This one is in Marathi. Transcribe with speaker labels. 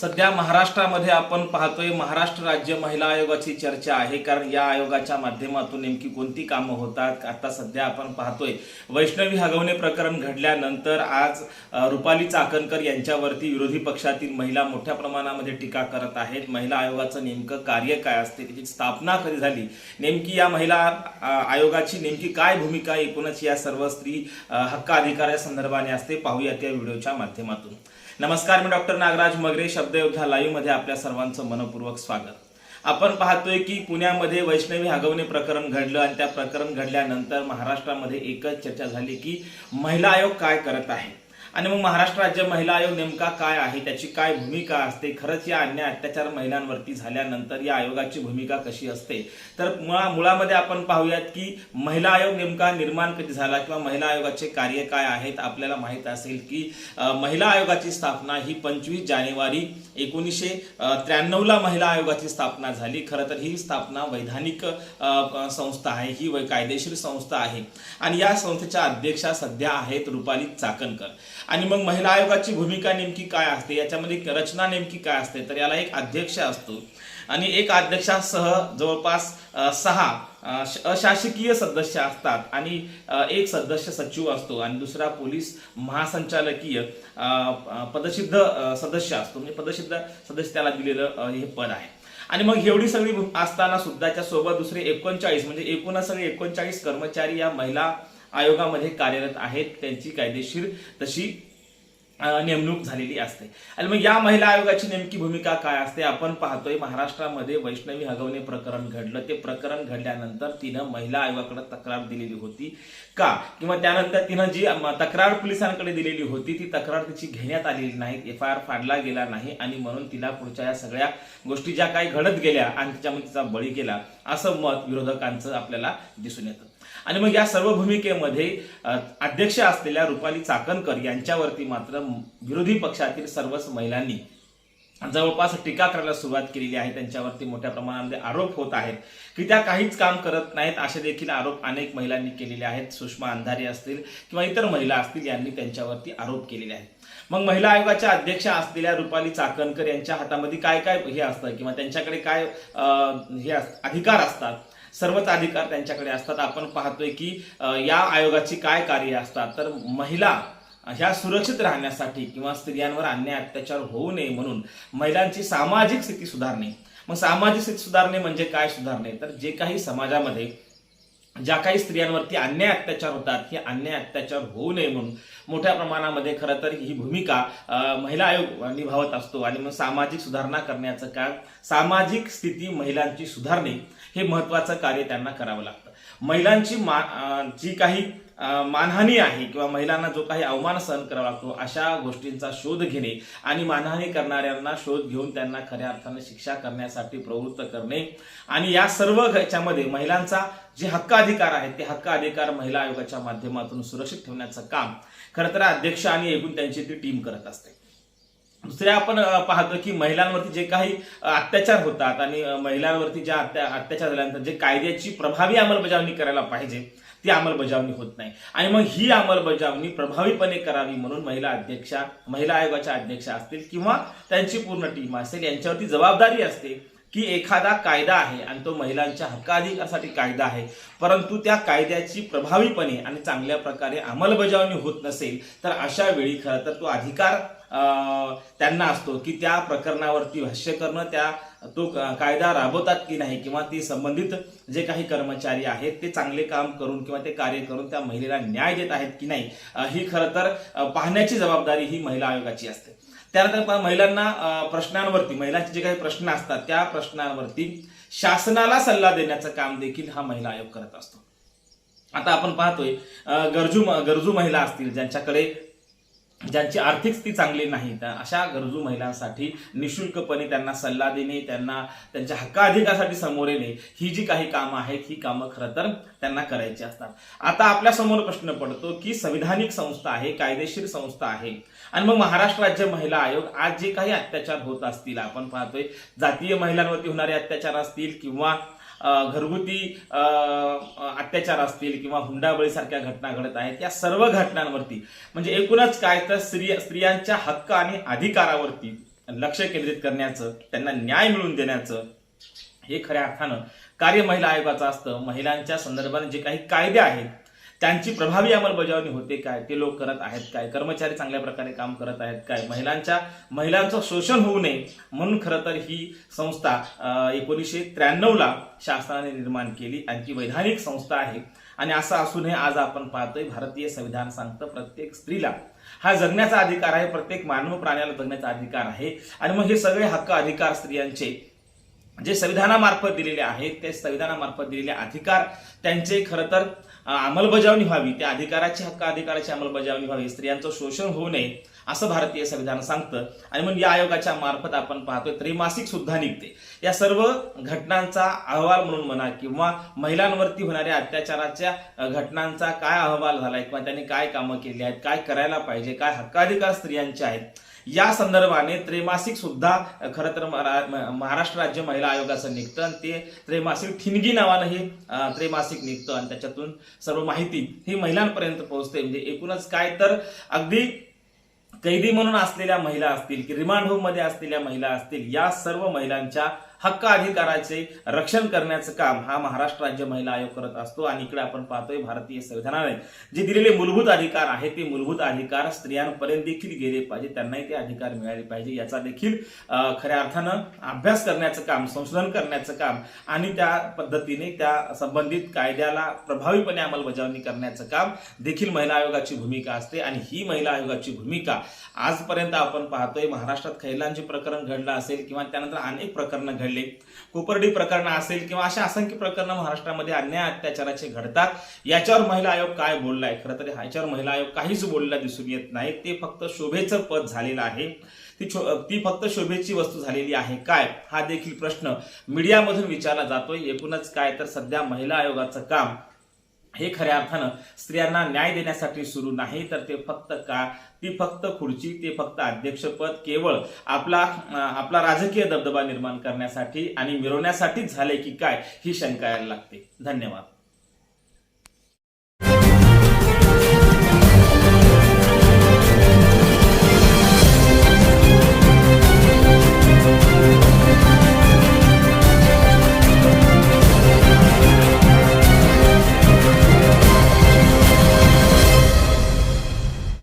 Speaker 1: सध्या महाराष्ट्रामध्ये आपण पाहतोय महाराष्ट्र राज्य महिला आयोगाची चर्चा आहे. कारण या आयोगाच्या माध्यमातून नेमकी कोणती कामं होतात? आता सध्या आपण पाहतोय वैष्णवी हगवणे प्रकरण घडल्यानंतर आज रुपाली चाकणकर यांच्यावरती विरोधी पक्षातील महिला मोठ्या प्रमाणामध्ये टीका करत आहेत. महिला आयोगाचं नेमकं कार्य काय असते? त्याची स्थापना कधी झाली? नेमकी या महिला आयोगाची नेमकी काय भूमिका एकूणच या सर्व स्त्री हक्क अधिकारा संदर्भाने असते. पाहूया त्या व्हिडिओच्या माध्यमातून. नमस्कार मी डॉक्टर नागराज मगरे. शब्दयोद्धा लाईव्हमध्ये आपल्या सर्वांचं मनपूर्वक स्वागत. आपण पाहतोय की पुण्यामध्ये वैष्णवी हगवणे प्रकरण घडलं आणि त्या प्रकरण घडल्यानंतर महाराष्ट्रामध्ये एकच चर्चा झाली की महिला आयोग काय करत आहे? आणि मग महाराष्ट्र राज्य महिला आयोग नेमका काय आहे? त्याची काय भूमिका असते? खरंच या अन्याय अत्याचार महिलांवरती झाल्यानंतर या आयोगाची भूमिका कशी असते? तर मुळा मुळामध्ये आपण पाहूयात की महिला आयोग नेमका निर्माण कधी झाला किंवा महिला आयोगाचे कार्य काय आहेत? आपल्याला माहीत असेल की महिला आयोगाची स्थापना ही पंचवीस जानेवारी एकोणीसशे त्र्याण्णवला महिला आयोगाची स्थापना झाली. खरं तर ही स्थापना वैधानिक संस्था आहे. ही कायदेशीर संस्था आहे. आणि या संस्थेच्या अध्यक्षा सध्या आहेत रुपाली चाकणकर. आणि मग महिला आयोगाची भूमिका नेमकी काय असते? याच्यामध्ये रचना नेमकी काय असते? तर याला एक अध्यक्ष असतो. आणि एक अध्यक्षासह जवळपास सहा अशासकीय सदस्य असतात आणि एक सदस्य सचिव असतो आणि दुसरा पोलीस महासंचालकीय पदसिद्ध सदस्य असतो. म्हणजे पदसिद्ध सदस्य त्याला दिलेलं हे पद आहे. आणि मग एवढी सगळी असताना सुद्धा त्यासोबत दुसरे एकोणचाळीस म्हणजे एकूणच सगळे एकोणचाळीस कर्मचारी या महिला आयोगामध्ये कार्यरत आहेत त्यांची कायदेशीर तशी नेमणूक झालेली असते. आणि मग या महिला आयोगाची नेमकी भूमिका काय असते? आपण पाहतोय महाराष्ट्रामध्ये वैष्णवी हगवणे प्रकरण घडलं. ते प्रकरण घडल्यानंतर तिनं महिला आयोगाकडे तक्रार दिलेली होती का? किंवा त्यानंतर तिनं जी तक्रार पोलिसांकडे दिलेली होती ती तक्रार तिची घेण्यात आलेली नाही एफ आय आर फाडला गेला नाही आणि म्हणून तिला पुढच्या या सगळ्या गोष्टी ज्या काही घडत गेल्या आणि तिच्यामध्ये तिचा बळी गेला असं मत विरोधकांचं आपल्याला दिसून येतं. आणि मग या सर्व भूमिकेमध्ये अध्यक्ष असलेल्या रुपाली चाकणकर यांच्यावरती मात्र विरोधी पक्षातील सर्वच महिलांनी जवळपास टीका करायला सुरुवात केलेली आहे. त्यांच्यावरती मोठ्या प्रमाणामध्ये आरोप होत आहेत की त्या काहीच काम करत नाहीत. असे देखील आरोप अनेक महिलांनी केलेले आहेत. सुषमा अंधारे असतील किंवा इतर महिला असतील यांनी त्यांच्यावरती आरोप केलेले आहेत. मग महिला आयोगाच्या अध्यक्षा असलेल्या रुपाली चाकणकर यांच्या हातामध्ये काय काय हे असतं? किंवा त्यांच्याकडे काय हे अस- अधिकार असतात? सर्वच अधिकार त्यांच्याकडे असतात. आपण पाहतोय की या आयोगाची काय कार्य असतात? तर महिला ह्या सुरक्षित राहण्यासाठी किंवा स्त्रियांवर अन्याय अत्याचार होऊ नये म्हणून महिलांची सामाजिक स्थिती सुधारणे. मग सामाजिक स्थिती सुधारणे म्हणजे काय सुधारणे? तर जे काही समाजामध्ये ज्या काही स्त्रियांवरती अन्याय अत्याचार होतात हे अन्याय अत्याचार होऊ नये म्हणून मोठ्या प्रमाणामध्ये खरं तर ही भूमिका महिला आयोग निभावत असतो आणि मग सामाजिक सुधारणा करण्याचं काम सामाजिक स्थिती महिलांची सुधारणे हे महत्वाचं कार्य त्यांना करावं लागतं. महिलांची मा जी काही मानहानी आहे किंवा महिलांना जो काही अवमान सहन करावा लागतो अशा गोष्टींचा शोध घेणे आणि मानहानी करणाऱ्यांना शोध घेऊन त्यांना खऱ्या अर्थाने शिक्षा करण्यासाठी प्रवृत्त करणे. आणि या सर्व ह्याच्यामध्ये महिलांचा जे हक्क अधिकार आहेत ते हक्क अधिकार महिला आयोगाच्या माध्यमातून सुरक्षित ठेवण्याचं काम खरं तर अध्यक्ष आणि एकूण त्यांची ती टीम करत असते. दुसऱ्या आपण पाहतो की महिलांवरती जे काही अत्याचार होतात आणि महिलांवरती ज्या अत्या अत्याचार झाल्यानंतर जे कायद्याची प्रभावी अंमलबजावणी करायला पाहिजे ती अंमलबजावणी होत नाही. आणि मग ही अंमलबजावणी प्रभावीपणे करावी म्हणून महिला अध्यक्षा महिला आयोगाच्या अध्यक्षा असतील किंवा त्यांची पूर्ण टीम असेल यांच्यावरती जबाबदारी असते. की एखादा कायदा आहे आणि तो महिलांच्या हक्काधिकारासाठी कायदा आहे परंतु त्या कायद्याची प्रभावीपणे आणि चांगल्या प्रकारे अंमलबजावणी होत नसेल तर अशा वेळी खरं तर तो अधिकार त्यांना असतो की त्या प्रकरणावरती भाष्य करणं त्या तो कायदा राबवतात की नाही किंवा ती संबंधित जे काही कर्मचारी आहेत ते चांगले काम करून किंवा ते कार्य करून त्या महिलेला न्याय देत आहेत की नाही ही खरं तर पाहण्याची जबाबदारी ही महिला आयोगाची असते. त्यानंतर महिलांना प्रश्नांवरती महिलांचे जे काही प्रश्न असतात त्या प्रश्नांवरती शासनाला सल्ला देण्याचं काम देखील हा महिला आयोग करत असतो. आता आपण पाहतोय गरजू गरजू महिला असतील ज्यांच्याकडे ज्यांची आर्थिक स्थिती चांगली नाही त्या अशा गरजू महिलांसाठी निशुल्कपणे त्यांना सल्ला देणे त्यांना त्यांच्या हक्काधिकासाठी समोर येणे ही जी काही कामं आहेत ही कामं खरं तर त्यांना करायची असतात. आता आपल्यासमोर प्रश्न पडतो की संविधानिक संस्था आहे कायदेशीर संस्था आहे. आणि मग महाराष्ट्र राज्य महिला आयोग आज जे काही अत्याचार होत असतील आपण पाहतोय जातीय महिलांवरती होणारे अत्याचार असतील किंवा घरगुती अत्याचार असतील किंवा हुंडाबळीसारख्या घटना घडत आहेत या सर्व घटनांवरती. म्हणजे एकूणच काय तर स्त्री स्त्रियांच्या हक्क आणि अधिकारावरती लक्ष केंद्रित करण्याचं त्यांना न्याय मिळवून देण्याचं हे खऱ्या अर्थानं कार्य महिला आयोगाचं असतं. महिलांच्या संदर्भाने जे काही कायदे आहेत त्यांची प्रभावी अंमलबजावणी होते काय? ते लोक करत आहेत काय? कर्मचारी चांगल्या प्रकारे काम करत आहेत काय? महिलांच्या महिलांचं शोषण होऊ नये म्हणून खरं तर ही संस्था एकोणीसशे त्र्याण्णवला शासनाने निर्माण केली. आणि ती वैधानिक संस्था आहे. आणि असं असूनही आज आपण पाहतोय भारतीय संविधान सांगतं प्रत्येक स्त्रीला हा जगण्याचा अधिकार आहे प्रत्येक मानव प्राण्याला जगण्याचा अधिकार आहे. आणि मग हे सगळे हक्क अधिकार स्त्रियांचे जे संविधानामार्फत दिलेले आहेत ते संविधानामार्फत दिलेले अधिकार त्यांचे खरं तर अंमलबजावणी व्हावी त्या अधिकाराची हक्क अधिकाराची अंमलबजावणी व्हावी स्त्रियांचं शोषण होऊ नये असं भारतीय संविधान सांगतं. आणि मग या आयोगाच्या मार्फत आपण पाहतोय त्रैमासिक सुद्धा निघते. या सर्व घटनांचा अहवाल म्हणून म्हणा किंवा महिलांवरती होणाऱ्या अत्याचाराच्या घटनांचा काय अहवाल झालाय किंवा त्यांनी काय कामं केली आहेत काय करायला पाहिजे काय हक्काधिकार स्त्रियांचे आहेत या संदर्भाने त्रैमासिक सुद्धा खरं तर महाराष्ट्र राज्य महिला आयोगाचं निघतं आणि ते त्रैमासिक ठिणगी नावानं हे त्रैमासिक निघतं आणि त्याच्यातून सर्व माहिती ही महिलांपर्यंत पोहोचते. म्हणजे एकूणच काय तर अगदी कैदी म्हणून असलेल्या महिला असतील की रिमांड होममध्ये असलेल्या महिला असतील या सर्व महिलांच्या हक्क अधिकाराचे रक्षण करण्याचं काम हा महाराष्ट्र राज्य महिला आयोग करत असतो. आणि इकडे आपण पाहतोय भारतीय संविधानाने जे दिलेले मूलभूत अधिकार आहेत ते मूलभूत अधिकार स्त्रियांपर्यंत देखील गेले पाहिजे त्यांनाही ते अधिकार मिळाले पाहिजे याचा देखील खऱ्या अर्थानं अभ्यास करण्याचं काम संशोधन करण्याचं काम आणि त्या पद्धतीने त्या संबंधित कायद्याला प्रभावीपणे अंमलबजावणी करण्याचं काम देखील महिला आयोगाची भूमिका असते. आणि ही महिला आयोगाची भूमिका आजपर्यंत आपण पाहतोय महाराष्ट्रात खैलांचे प्रकरण घडलं असेल किंवा त्यानंतर अनेक प्रकरणं घडली कोपर्डी प्रकरण असेल किंवा अशा असंख्य प्रकरणं महाराष्ट्रामध्ये अन्याय अत्याचाराचे घडतात. याच्यावर महिला आयोग काय बोललाय? खरं तर ह्याच्यावर महिला आयोग काहीच बोलला दिसून येत नाही. ते फक्त शोभेचं पद झालेलं आहे. ती छो- ती फक्त शोभेची वस्तू झालेली आहे. काय? हा देखील प्रश्न मीडियामधून विचारला जातोय. एकूणच काय तर सध्या महिला आयोगाचं काम हे खऱ्या अर्थानं स्त्रियांना न्याय देण्यासाठी सुरू नाही तर ते फक्त का? ती फक्त खुर्ची ते फक्त अध्यक्षपद केवळ आपला आपला राजकीय दबदबा निर्माण करण्यासाठी आणि मिरवण्यासाठीच झाले की काय ही शंका यायला लागते. धन्यवाद.